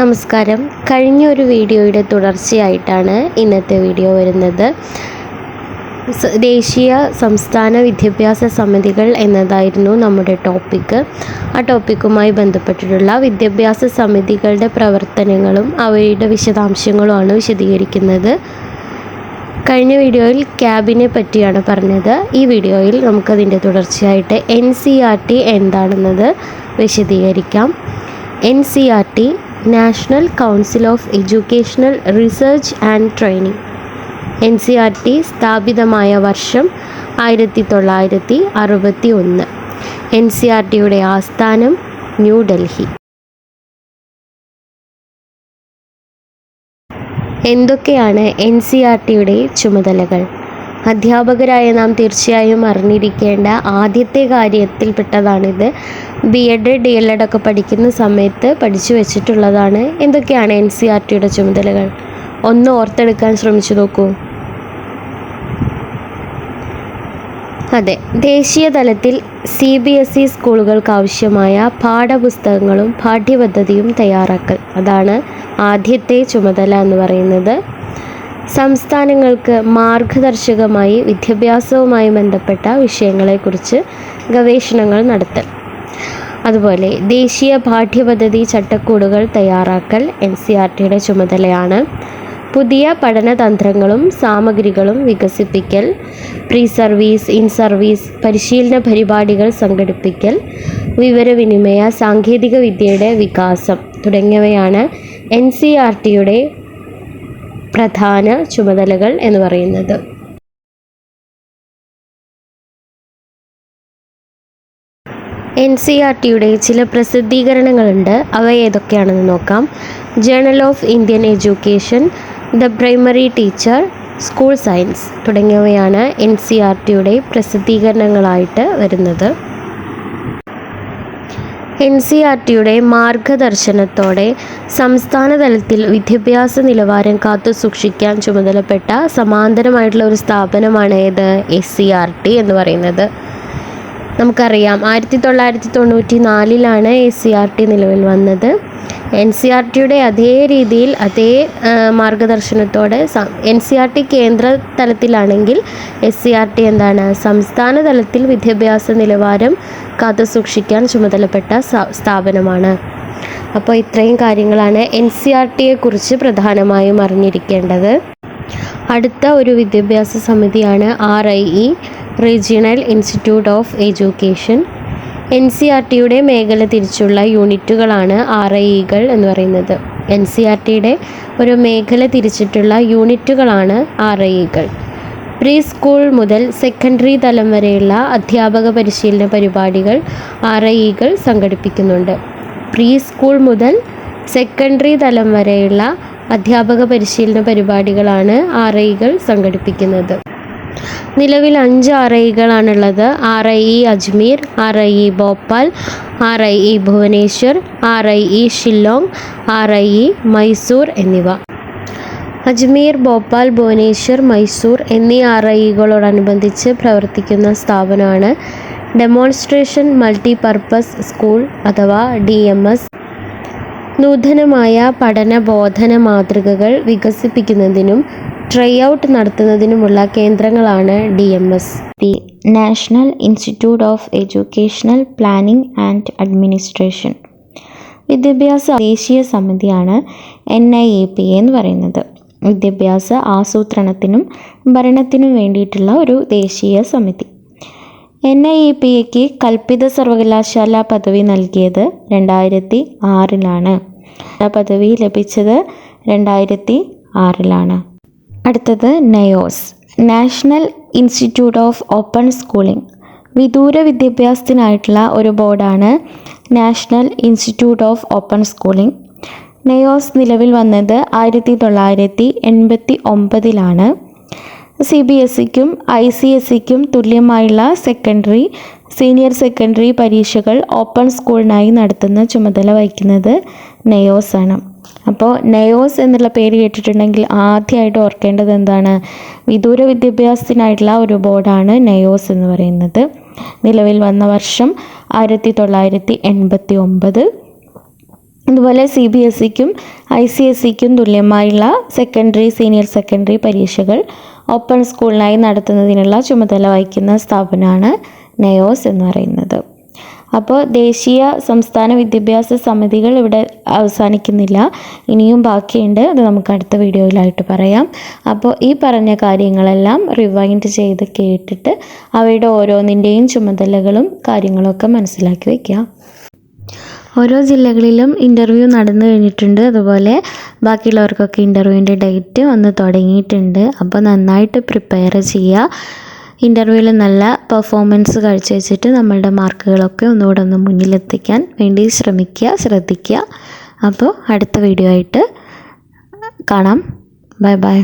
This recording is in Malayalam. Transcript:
നമസ്കാരം. കഴിഞ്ഞ ഒരു വീഡിയോയുടെ തുടർച്ചയായിട്ടാണ് ഇന്നത്തെ വീഡിയോ വരുന്നത്. ദേശീയ സംസ്ഥാന വിദ്യാഭ്യാസ സമിതികൾ എന്നതായിരുന്നു നമ്മുടെ ടോപ്പിക്ക് ആ ടോപ്പിക്കുമായി ബന്ധപ്പെട്ടിട്ടുള്ള വിദ്യാഭ്യാസ സമിതികളുടെ പ്രവർത്തനങ്ങളും അവയുടെ വിശദാംശങ്ങളുമാണ് വിശദീകരിക്കുന്നത്. കഴിഞ്ഞ വീഡിയോയിൽ ക്യാബിനെ പറ്റിയാണ് പറഞ്ഞത്. ഈ വീഡിയോയിൽ നമുക്കതിന്റെ തുടർച്ചയായിട്ട് എൻ സി ആർ ടി എന്താണെന്നത് വിശദീകരിക്കാം. N C R T national council of educational research and training N C R T സ്ഥാപിതമായ വർഷം ആയിരത്തി തൊള്ളായിരത്തി അറുപത്തി ഒന്ന് എൻ സി ആർ ടിയുടെ ആസ്ഥാനം ന്യൂഡൽഹി എന്തൊക്കെയാണ് എൻ സി ആർ ടിയുടെ ചുമതലകൾ? അധ്യാപകരായ നാം തീർച്ചയായും അറിഞ്ഞിരിക്കേണ്ട ആദ്യത്തെ കാര്യത്തിൽപ്പെട്ടതാണിത്. B Ed D El Ed ഒക്കെ പഠിക്കുന്ന സമയത്ത് പഠിച്ചു വെച്ചിട്ടുള്ളതാണ്. എന്തൊക്കെയാണ് എൻ സി ആർ ടിയുടെ ചുമതലകൾ? ഒന്ന് ഓർത്തെടുക്കാൻ ശ്രമിച്ചു നോക്കൂ. അതെ ദേശീയ തലത്തിൽ സി ബി എസ് ഇ സ്കൂളുകൾക്ക് ആവശ്യമായ പാഠപുസ്തകങ്ങളും പാഠ്യപദ്ധതിയും തയ്യാറാക്കൽ. അതാണ് ആദ്യത്തെ ചുമതല എന്ന് പറയുന്നത്. സംസ്ഥാനങ്ങൾക്ക് മാർഗദർശകമായി വിദ്യാഭ്യാസവുമായി ബന്ധപ്പെട്ട വിഷയങ്ങളെക്കുറിച്ച് ഗവേഷണങ്ങൾ നടത്തൽ. അതുപോലെ ദേശീയ പാഠ്യപദ്ധതി ചട്ടക്കൂടുകൾ തയ്യാറാക്കൽ എൻ സി ആർ ടിയുടെ ചുമതലയാണ്. പുതിയ പഠനതന്ത്രങ്ങളും സാമഗ്രികളും വികസിപ്പിക്കൽ പ്രീ സർവീസ് ഇൻ സർവീസ് പരിശീലന പരിപാടികൾ സംഘടിപ്പിക്കൽ വിവരവിനിമയ സാങ്കേതിക വിദ്യയുടെ വികാസം തുടങ്ങിയവയാണ് എൻ സി ആർ ടിയുടെ പ്രധാന ചുമതലകൾ എന്ന് പറയുന്നത്. എൻ സി ആർ ടിയുടെ ചില പ്രസിദ്ധീകരണങ്ങളുണ്ട്. അവ ഏതൊക്കെയാണെന്ന് നോക്കാം. Journal of Indian education the primary teacher school science തുടങ്ങിയവയാണ് എൻ സി ആർ ടിയുടെ പ്രസിദ്ധീകരണങ്ങളായിട്ട് വരുന്നത്. എൻ സി ആർ ടിയുടെ മാർഗദർശനത്തോടെ സംസ്ഥാന തലത്തിൽ വിദ്യാഭ്യാസ നിലവാരം കാത്തു സൂക്ഷിക്കാൻ ചുമതലപ്പെട്ട സമാന്തരമായിട്ടുള്ള ഒരു സ്ഥാപനമാണ് ഏത്? എസ് സി ആർ ടി എന്ന് പറയുന്നത്. നമുക്കറിയാം. ആയിരത്തി തൊള്ളായിരത്തി തൊണ്ണൂറ്റി നാലിലാണ് എസ് സി ആർ ടി നിലവിൽ വന്നത്. എൻ സി ആർ ടിയുടെ അതേ രീതിയിൽ അതേ മാർഗദർശനത്തോടെ എൻ സി ആർ ടി കേന്ദ്ര തലത്തിലാണെങ്കിൽ എസ് സി ആർ ടി എന്താണ് സംസ്ഥാന തലത്തിൽ വിദ്യാഭ്യാസ നിലവാരം കാത്തു സൂക്ഷിക്കാൻ ചുമതലപ്പെട്ട സ്ഥാപനമാണ്. അപ്പോൾ ഇത്രയും കാര്യങ്ങളാണ് എൻ സി ആർ ടിയെക്കുറിച്ച് പ്രധാനമായും അറിഞ്ഞിരിക്കേണ്ടത്. അടുത്ത ഒരു വിദ്യാഭ്യാസ സമിതിയാണ് R I E regional institute of education N C R ടിയുടെ മേഖല തിരിച്ചുള്ള യൂണിറ്റുകളാണ് ആർ ഐ ഇകൾ എന്ന് പറയുന്നത്. എൻ സി ആർ ടിയുടെ ഒരു മേഖല തിരിച്ചിട്ടുള്ള യൂണിറ്റുകളാണ് ആർ ഐ ഇകൾ. പ്രീ സ്കൂൾ മുതൽ സെക്കൻഡറി തലം വരെയുള്ള അധ്യാപക പരിശീലന പരിപാടികൾ ആർ ഐ ഇകൾ സംഘടിപ്പിക്കുന്നുണ്ട്. പ്രീ സ്കൂൾ മുതൽ സെക്കൻഡറി തലം വരെയുള്ള അധ്യാപക പരിശീലന പരിപാടികളാണ് ആർ ഐകൾ സംഘടിപ്പിക്കുന്നത്. നിലവിൽ അഞ്ച് R ഐകളാണുള്ളത്. R I E Ajmer R I E Bhopal R I E Bhubaneswar R I E Shillong R I E Mysore എന്നിവ. അജ്മീർ ഭോപ്പാൽ ഭുവനേശ്വർ മൈസൂർ എന്നീ ആർ ഐകളോടനുബന്ധിച്ച് പ്രവർത്തിക്കുന്ന സ്ഥാപനമാണ് ഡെമോൺസ്ട്രേഷൻ മൾട്ടിപർപ്പസ് സ്കൂൾ അഥവാ ഡി എം എസ്. നൂതനമായ പഠന ബോധന മാതൃകകൾ വികസിപ്പിക്കുന്നതിനും ട്രൈ ഔട്ട് നടത്തുന്നതിനുമുള്ള കേന്ദ്രങ്ങളാണ് D M S P national institute of educational planning and administration വിദ്യാഭ്യാസ ദേശീയ സമിതിയാണ് എൻ ഐ എ പി എന്ന് പറയുന്നത്. വിദ്യാഭ്യാസ ആസൂത്രണത്തിനും ഭരണത്തിനും വേണ്ടിയിട്ടുള്ള ഒരു ദേശീയ സമിതി. എൻ ഐ എ പി എക്ക് കൽപ്പിത സർവകലാശാല പദവി നൽകിയത് രണ്ടായിരത്തി ആറിലാണ്. പദവി ലഭിച്ചത് രണ്ടായിരത്തി ആറിലാണ്. അടുത്തത് NIOS national institute of open schooling. വിദൂര വിദ്യാഭ്യാസത്തിനായിട്ടുള്ള ഒരു ബോർഡാണ് national institute of open schooling. NIOS നിലവിൽ വന്നത് ആയിരത്തി തൊള്ളായിരത്തി എൺപത്തി ഒമ്പതിലാണ് സി ബി എസ് സിക്കും ഐ സി എസ് സിക്കും തുല്യമായുള്ള സെക്കൻഡറി സീനിയർ സെക്കൻഡറി പരീക്ഷകൾ ഓപ്പൺ സ്കൂളിനായി നടത്തുന്ന ചുമതല വഹിക്കുന്നത് ആണ് അപ്പോൾ നയോസ് എന്നുള്ള പേര് കേട്ടിട്ടുണ്ടെങ്കിൽ ആദ്യമായിട്ട് ഓർക്കേണ്ടത് എന്താണ്? വിദൂര വിദ്യാഭ്യാസത്തിനായിട്ടുള്ള ഒരു ബോർഡാണ് നയോസ് എന്ന് പറയുന്നത്. നിലവിൽ വന്ന വർഷം ആയിരത്തി തൊള്ളായിരത്തി എൺപത്തി ഒമ്പത് അതുപോലെ സി ബി എസ് സിക്കും ഐ സി എസ് സിക്കും തുല്യമായുള്ള സെക്കൻഡറി സീനിയർ സെക്കൻഡറി പരീക്ഷകൾ ഓപ്പൺ സ്കൂളിനായി നടത്തുന്നതിനുള്ള ചുമതല വഹിക്കുന്ന സ്ഥാപനമാണ് നയോസ് എന്ന് പറയുന്നത്. അപ്പോൾ ദേശീയ സംസ്ഥാന വിദ്യാഭ്യാസ സമിതികൾ ഇവിടെ അവസാനിക്കുന്നില്ല. ഇനിയും ബാക്കിയുണ്ട്. അത് നമുക്ക് അടുത്ത വീഡിയോയിലായിട്ട് പറയാം. അപ്പോൾ ഈ പറഞ്ഞ കാര്യങ്ങളെല്ലാം റിവൈൻഡ് ചെയ്ത് കേട്ടിട്ട് അവയുടെ ഓരോന്നിന്റെയും ചുമതലകളും കാര്യങ്ങളൊക്കെ മനസ്സിലാക്കി വയ്ക്കുക ഓരോ ജില്ലകളിലും ഇന്റർവ്യൂ നടന്നു കഴിഞ്ഞിട്ടുണ്ട്. അതുപോലെ ബാക്കിയുള്ളവർക്കൊക്കെ ഇന്റർവ്യൂവിന്റെ ഡേറ്റ് വന്ന് തുടങ്ങിയിട്ടുണ്ട്. അപ്പോൾ നന്നായിട്ട് പ്രിപ്പയർ ചെയ്യുക. ഇന്റർവ്യൂവിൽ നല്ല പെർഫോമൻസ് കാഴ്ചവെച്ചിട്ട് നമ്മളുടെ മാർക്കുകളൊക്കെ ഒന്നുകൂടെ ഒന്ന് മുന്നിലെത്തിക്കാൻ വേണ്ടി ശ്രമിക്കുക ശ്രദ്ധിക്കുക. അപ്പോൾ അടുത്ത വീഡിയോ ആയിട്ട് കാണാം. Bye bye.